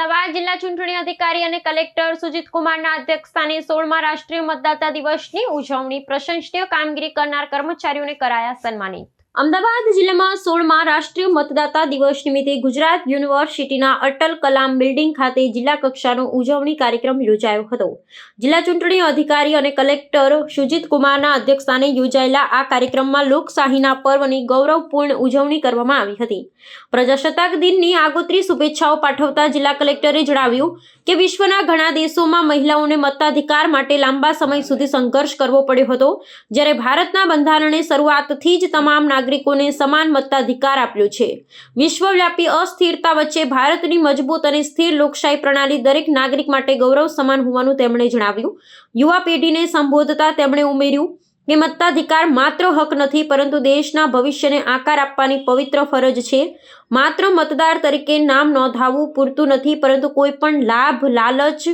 અમદાવાદ જિલ્લા ચૂંટણી અધિકારી અને કલેક્ટર સુજીત કુમારના અધ્યક્ષસ્થાને સોળમા રાષ્ટ્રીય મતદાતા દિવસની ઉજવણી પ્રશંસનીય કામગીરી કરનાર કર્મચારીઓને કરાયા સન્માનિત. અમદાવાદ જિલ્લામાં સોળમાં રાષ્ટ્રીય મતદાતા દિવસ નિમિત્તે ગુજરાત યુનિવર્સિટીના અટલ કલામ બિલ્ડિંગ ખાતે જિલ્લા કક્ષાનો ઉજવણી કાર્યક્રમ યોજાયો હતો. જિલ્લા ચૂંટણી અધિકારી અને કલેક્ટર સુજીત કુમારના અધ્યક્ષસ્થાને યોજાયેલા આ કાર્યક્રમમાં લોકશાહીના પર્વની ગૌરવપૂર્ણ ઉજવણી કરવામાં આવી હતી. પ્રજાસત્તાક દિનની આગોતરી શુભેચ્છાઓ પાઠવતા જિલ્લા કલેક્ટરે જણાવ્યું કે વિશ્વના ઘણા દેશોમાં મહિલાઓને મતાધિકાર માટે લાંબા સમય સુધી સંઘર્ષ કરવો પડ્યો હતો. જ્યારે ભારતના બંધારણે શરૂઆતથી જ તમામ નાગરિકોને સમાન મતાધિકાર આપ્યો છે. વિશ્વવ્યાપી અસ્થિરતા વચ્ચે ભારતની મજબૂત અને સ્થિર લોકશાહી પ્રણાલી દરેક નાગરિક માટે ગૌરવ સમાન હોવાનું તેમણે જણાવ્યું. યુવા પેઢીને સંબોધતા તેમણે ઉમેર્યું કે મતાધિકાર માત્ર હક નથી, પરંતુ દેશના ભવિષ્યને આકાર આપવાની પવિત્ર ફરજ છે. માત્ર મતદાર તરીકે નામ નોંધાવવું પૂરતું નથી, પરંતુ કોઈ પણ લાભ, લાલચ,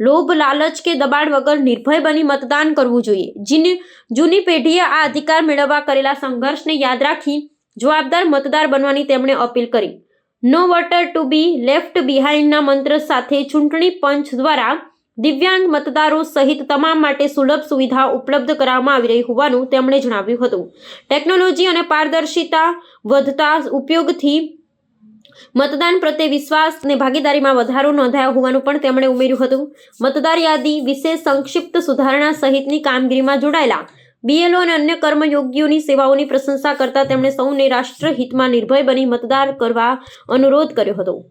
લોભ, લાલચ કે દબાણ વગર નિર્ભય બની મતદાન કરવું જોઈએ. જીની, જૂની પેઢીએ આ અધિકાર મેળવવા કરેલા સંઘર્ષને યાદ રાખી જવાબદાર મતદાર બનવાની તેમણે અપીલ કરી. No voter to be left બિહાઇન્ડના મંત્ર સાથે ચૂંટણી પંચ દ્વારા દિવ્યાંગ મતદારો સહિત તમામ માટે સુલભ સુવિધા ઉપલબ્ધ કરાવવામાં આવી રહી હોવાનું તેમણે જણાવ્યું હતું. ટેકનોલોજી અને પારદર્શિતા વધતા ઉપયોગથી મતદાન પ્રત્યે વિશ્વાસ અને ભાગીદારીમાં વધારો નોંધાયો હોવાનું પણ તેમણે ઉમેર્યું હતું. મતદાર યાદી વિશે સંક્ષિપ્ત સુધારણા સહિતની કામગીરીમાં જોડાયેલા બીએલઓ અને અન્ય કર્મયોગીઓની સેવાઓની પ્રશંસા કરતા તેમણે સૌને રાષ્ટ્રહિતમાં નિર્ભય બની મતદાર કરવા અનુરોધ કર્યો હતો.